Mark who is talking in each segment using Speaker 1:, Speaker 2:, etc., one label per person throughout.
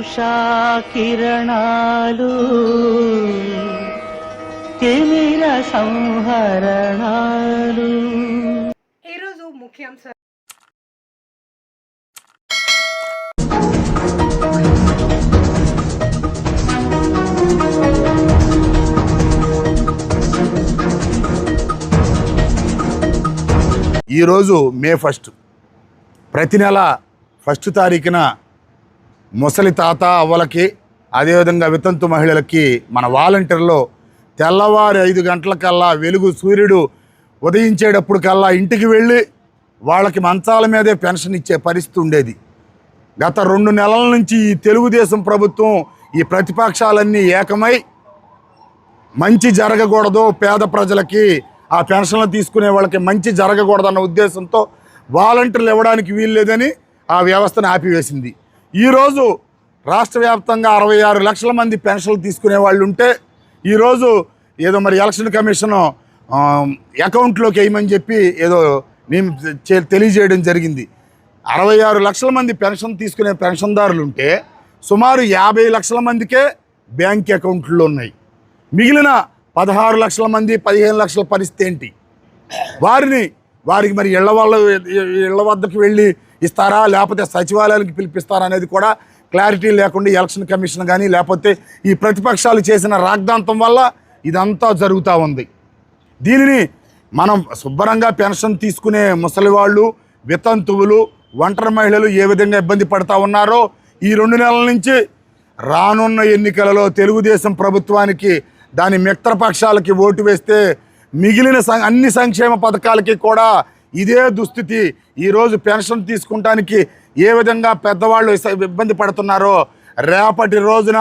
Speaker 1: ఉషా కిరణాలు తిమిర సంహరణాలు
Speaker 2: ఈరోజు ముఖ్యాంశాలు
Speaker 3: ఈరోజు మే ఫస్ట్. ప్రతి నెల ఫస్ట్ తారీఖున ముసలి తాత అవ్వలకి అదేవిధంగా వితంతు మహిళలకి మన వాలంటీర్లో తెల్లవారి ఐదు గంటలకల్లా వెలుగు సూర్యుడు ఉదయించేటప్పుడు కల్లా ఇంటికి వెళ్ళి వాళ్ళకి మంచాల మీదే పెన్షన్ ఇచ్చే పరిస్థితి ఉండేది. గత రెండు నెలల నుంచి ఈ తెలుగుదేశం ప్రభుత్వం ఈ ప్రతిపక్షాలన్నీ ఏకమై మంచి జరగకూడదు పేద ప్రజలకి ఆ పెన్షన్లు తీసుకునే వాళ్ళకి మంచి జరగకూడదన్న ఉద్దేశంతో వాలంటీర్లు ఇవ్వడానికి వీల్లేదని ఆ వ్యవస్థను ఆపివేసింది. ఈరోజు రాష్ట్ర వ్యాప్తంగా అరవై ఆరు లక్షల మంది పెన్షన్లు తీసుకునే వాళ్ళు ఉంటే ఈరోజు ఏదో మరి ఎలక్షన్ కమిషన్ అకౌంట్లోకి వేయమని చెప్పి ఏదో నేను చే- తెలియజేయడం జరిగింది. అరవై ఆరు లక్షల మంది పెన్షన్ తీసుకునే పెన్షన్దారులు ఉంటే సుమారు యాభై లక్షల మందికే బ్యాంక్ అకౌంట్లో ఉన్నాయి. మిగిలిన పదహారు లక్షల మంది పదిహేను లక్షల పరిస్థితి ఏంటి? వారిని వారికి మరి ఇళ్ళ వాళ్ళ ఇళ్ళ వద్దకు వెళ్ళి ఇస్తారా? లేకపోతే సచివాలయానికి పిలిపిస్తారా అనేది కూడా క్లారిటీ లేకుండా ఎలక్షన్ కమిషన్ కానీ లేకపోతే ఈ ప్రతిపక్షాలు చేసిన రాగ్దాంతం వల్ల ఇదంతా జరుగుతూ ఉంది. దీనిని మనం శుభ్రంగా పెన్షన్ తీసుకునే ముసలి వాళ్ళు వితంతువులు ఒంటరి మహిళలు ఏ విధంగా ఇబ్బంది పడతా ఉన్నారో ఈ రెండు నెలల నుంచి రానున్న ఎన్నికలలో తెలుగుదేశం ప్రభుత్వానికి దాని మిత్రపక్షాలకి ఓటు వేస్తే మిగిలిన అన్ని సంక్షేమ పథకాలకి కూడా ఇదే దుస్థితి. ఈరోజు పెన్షన్ తీసుకుంటానికి ఏ విధంగా పెద్దవాళ్ళు ఇబ్బంది పడుతున్నారో రేపటి రోజున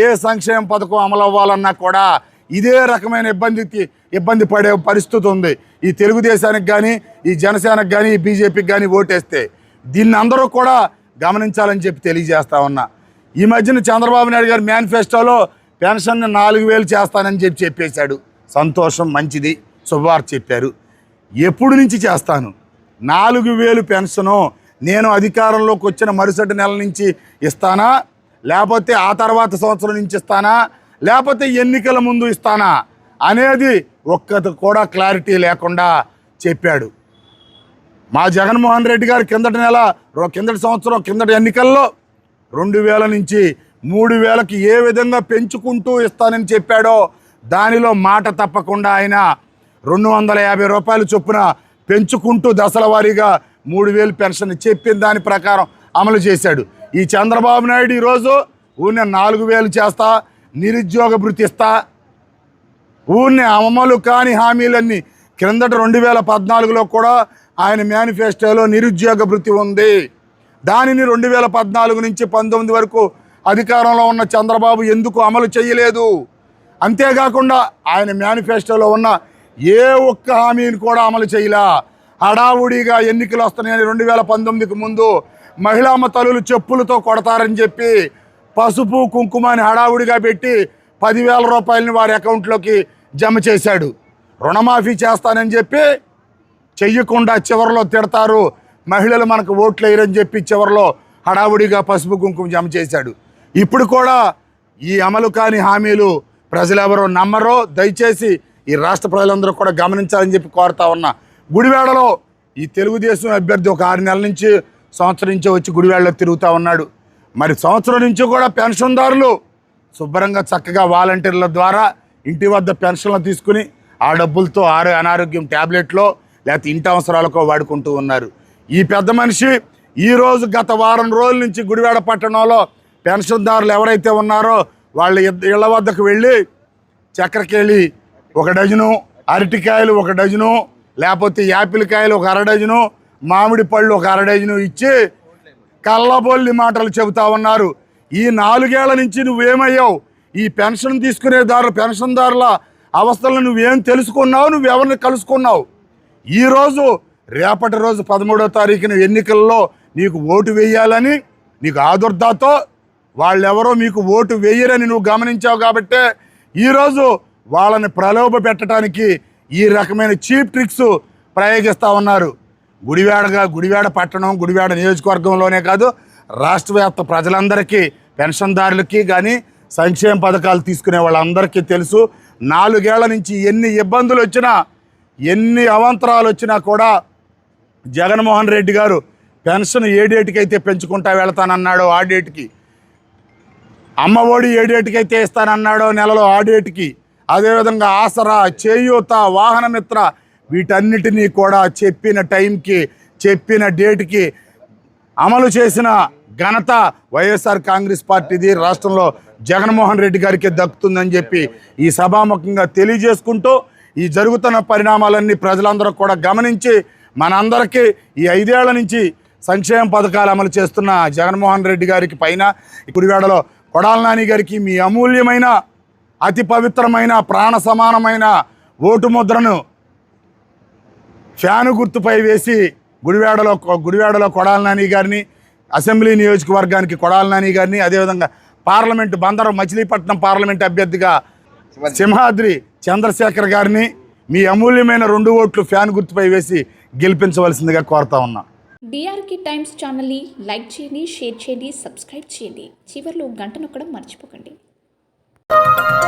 Speaker 3: ఏ సంక్షేమ పథకం అమలు అవ్వాలన్నా కూడా ఇదే రకమైన ఇబ్బందికి ఇబ్బంది పడే పరిస్థితి ఉంది. ఈ తెలుగుదేశానికి కానీ ఈ జనసేనకు కానీ ఈ బీజేపీకి కానీ ఓటేస్తే దీన్ని అందరూ కూడా గమనించాలని చెప్పి తెలియజేస్తా ఉన్నా. ఈ మధ్యన చంద్రబాబు నాయుడు గారు మేనిఫెస్టోలో పెన్షన్ నాలుగు వేలు చేస్తానని చెప్పి చెప్పేశాడు. సంతోషం మంచిది. శుభవార్త చెప్పారు. ఎప్పుడు నుంచి చేస్తాను? నాలుగు వేలు పెన్షను నేను అధికారంలోకి వచ్చిన మరుసటి నెల నుంచి ఇస్తానా? లేకపోతే ఆ తర్వాత సంవత్సరం నుంచి ఇస్తానా? లేకపోతే ఎన్నికల ముందు ఇస్తానా? అనేది ఒక్కటి కూడా క్లారిటీ లేకుండా చెప్పాడు. మా జగన్మోహన్ రెడ్డి గారు కిందటి నెల కిందటి సంవత్సరం కిందటి ఎన్నికల్లో రెండు వేల నుంచి మూడు వేలకి ఏ విధంగా పెంచుకుంటూ ఇస్తానని చెప్పాడో దానిలో మాట తప్పకుండా ఆయన రెండు వందల యాభై రూపాయలు చొప్పున పెంచుకుంటూ దశల వారీగా మూడు వేలు పెన్షన్ చెప్పిన దాని ప్రకారం అమలు చేశాడు. ఈ చంద్రబాబు నాయుడు ఈరోజు ఊరిని నాలుగు వేలు చేస్తా నిరుద్యోగ భృతి ఇస్తా ఊరిని అమలు కాని హామీలన్నీ క్రిందట రెండు వేల పద్నాలుగులో కూడా ఆయన మేనిఫెస్టోలో నిరుద్యోగ భృతి ఉంది. దానిని రెండు వేల పద్నాలుగు నుంచి పంతొమ్మిది వరకు అధికారంలో ఉన్న చంద్రబాబు ఎందుకు అమలు చేయలేదు? అంతేకాకుండా ఆయన మేనిఫెస్టోలో ఉన్న ఏ ఒక్క హామీని కూడా అమలు చేయలా. హడావుడిగా ఎన్నికలు వస్తున్నాయని రెండు వేల పంతొమ్మిదికి ముందు మహిళామ తలులు చెప్పులతో కొడతారని చెప్పి పసుపు కుంకుమని హడావుడిగా పెట్టి పదివేల రూపాయలని వారి అకౌంట్లోకి జమ చేశాడు. రుణమాఫీ చేస్తానని చెప్పి చెయ్యకుండా చివరిలో తిడతారు. మహిళలు మనకు ఓట్లు వేయరని చెప్పి చివరిలో హడావుడిగా పసుపు కుంకుమ జమ చేశాడు. ఇప్పుడు కూడా ఈ అమలు కాని హామీలు ప్రజలెవరో నమ్మరో? దయచేసి ఈ రాష్ట్ర ప్రజలందరూ కూడా గమనించాలని చెప్పి కోరుతా ఉన్నా. గుడివాడలో ఈ తెలుగుదేశం అభ్యర్థి ఒక ఆరు నెలల నుంచి సంవత్సరం నుంచి వచ్చి గుడివాడలో తిరుగుతూ ఉన్నాడు. మరి సంవత్సరం నుంచి కూడా పెన్షన్దారులు శుభ్రంగా చక్కగా వాలంటీర్ల ద్వారా ఇంటి వద్ద పెన్షన్లు తీసుకుని ఆ డబ్బులతో ఆరో అనారోగ్యం ట్యాబ్లెట్లో లేకపోతే ఇంటి అవసరాలకో వాడుకుంటూ ఉన్నారు. ఈ పెద్ద మనిషి ఈరోజు గత వారం రోజుల నుంచి గుడివాడ పట్టణంలో పెన్షన్దారులు ఎవరైతే ఉన్నారో వాళ్ళ ఇద్ద- ఇళ్ళ వద్దకు వెళ్ళి చక్రకేళి ఒక డజను అరటికాయలు ఒక డజను లేకపోతే యాపిల్ కాయలు ఒక అర డజను మామిడి పళ్ళు ఒక అర డజను ఇచ్చి కళ్ళబొల్లి మాటలు చెబుతా ఉన్నారు. ఈ నాలుగేళ్ళ నుంచి నువ్వేమయ్యావు? ఈ పెన్షన్ తీసుకునేదారు పెన్షన్దారుల అవస్థలను నువ్వేం తెలుసుకున్నావు? నువ్వు ఎవరిని కలుసుకున్నావు ఈరోజు రేపటి రోజు పదమూడో తారీఖున ఎన్నికల్లో నీకు ఓటు వేయాలని నీకు ఆదుర్దాతో వాళ్ళెవరో మీకు ఓటు వేయరని నువ్వు గమనించావు కాబట్టే ఈరోజు వాళ్ళని ప్రలోభ పెట్టడానికి ఈ రకమైన చీప్ ట్రిక్స్ ప్రయోగిస్తూ ఉన్నారు. గుడివాడగా గుడివాడ పట్టణం గుడివాడ నియోజకవర్గంలోనే కాదు రాష్ట్ర వ్యాప్త ప్రజలందరికీ పెన్షన్దారులకి కానీ సంక్షేమ పథకాలు తీసుకునే వాళ్ళందరికీ తెలుసు. నాలుగేళ్ళ నుంచి ఎన్ని ఇబ్బందులు వచ్చినా ఎన్ని అవాంతరాలు వచ్చినా కూడా జగన్మోహన్ రెడ్డి గారు పెన్షన్ ఏ పెంచుకుంటా వెళ్తానన్నాడో ఆ డేట్కి అమ్మ ఒడి ఏ డేట్కి ఇస్తానన్నాడో నెలలో ఆ డేట్కి అదేవిధంగా ఆసరా చేయూత వాహనమిత్ర వీటన్నిటినీ కూడా చెప్పిన టైంకి చెప్పిన డేట్కి అమలు చేసిన ఘనత వైఎస్ఆర్ కాంగ్రెస్ పార్టీది. రాష్ట్రంలో జగన్మోహన్ రెడ్డి గారికి దక్కుతుందని చెప్పి ఈ సభాముఖంగా తెలియజేసుకుంటూ ఈ జరుగుతున్న పరిణామాలన్నీ ప్రజలందరూ కూడా గమనించి మనందరికీ ఈ ఐదేళ్ళ నుంచి సంక్షేమ పథకాలు అమలు చేస్తున్న జగన్మోహన్ రెడ్డి గారికి పైన కుడివేడలో కొడాల నాని గారికి మీ అమూల్యమైన అతి పవిత్రమైన ప్రాణ సమానమైన ఓటు ముద్రను ఫ్యాను గుర్తుపై వేసి గుడివాడలో గుడివాడలో కొడాల నాని గారిని అసెంబ్లీ నియోజకవర్గానికి కొడాల నాని గారిని అదేవిధంగా పార్లమెంట్ బందరం మచిలీపట్నం పార్లమెంట్ అభ్యర్థిగా సింహాద్రి. చంద్రశేఖర్ గారిని మీ అమూల్యమైన రెండు ఓట్లు ఫ్యాన్ గుర్తుపై వేసి గెలిపించవలసిందిగా కోరుతా ఉన్నా.
Speaker 4: డిఆర్కి టైమ్స్ ఛానల్ని లైక్ చేయండి షేర్ చేయండి సబ్స్క్రైబ్ చేయండి. చివరిలో గంట నొక్కడం మర్చిపోకండి. Música